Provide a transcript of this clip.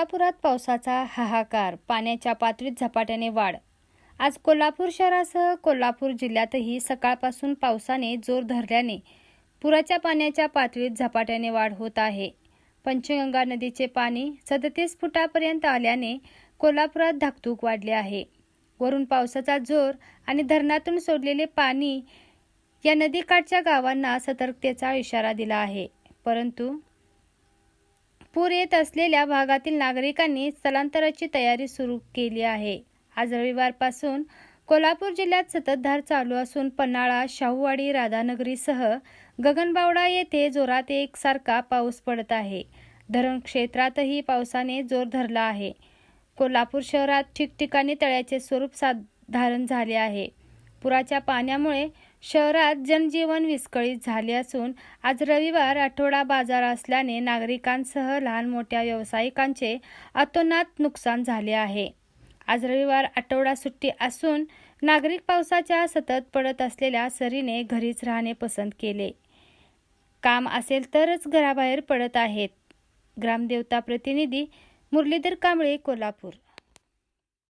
कोल्हापुरात पावसाचा हाहाकार पाण्याच्या पातळीत झपाट्याने वाढ. आज कोल्हापूर शहरासह कोल्हापूर जिल्ह्यातही सकाळपासून पावसाने जोर धरल्याने पुराच्या पाण्याच्या पातळीत झपाट्याने वाढ होत आहे. पंचगंगा नदीचे पाणी सदतीस फुटापर्यंत आल्याने कोल्हापुरात धाकधूक वाढली आहे. वरून पावसाचा जोर आणि धरणातून सोडलेले पाणी या नदीकाठच्या गावांना सतर्कतेचा इशारा दिला आहे. परंतु पूर येत असलेल्या भागातील नागरिकांनी स्थलांतराची तयारी सुरू केली आहे. आज रविवारपासून कोल्हापूर जिल्ह्यात सततधार चालू असून पन्हाळा शाहूवाडी राधानगरीसह गगनबावडा येथे जोरात एकसारखा पाऊस पडत आहे. धरण क्षेत्रातही पावसाने जोर धरला आहे. कोल्हापूर शहरात ठिकठिकाणी तळ्याचे स्वरूप साधारण झाले आहे. पुराच्या पाण्यामुळे शहरात जनजीवन विस्कळीत झाले असून आज रविवार आठवडा बाजार असल्याने नागरिकांसह लहान मोठ्या व्यावसायिकांचे अतोनात नुकसान झाले आहे. आज रविवार आठवडा सुट्टी असून नागरिक पावसाच्या सतत पडत असलेल्या सरीने घरीच राहणे पसंत केले. काम असेल तरच घराबाहेर पडत आहेत. ग्रामदेवता प्रतिनिधी मुरलीधर कांबळे कोल्हापूर.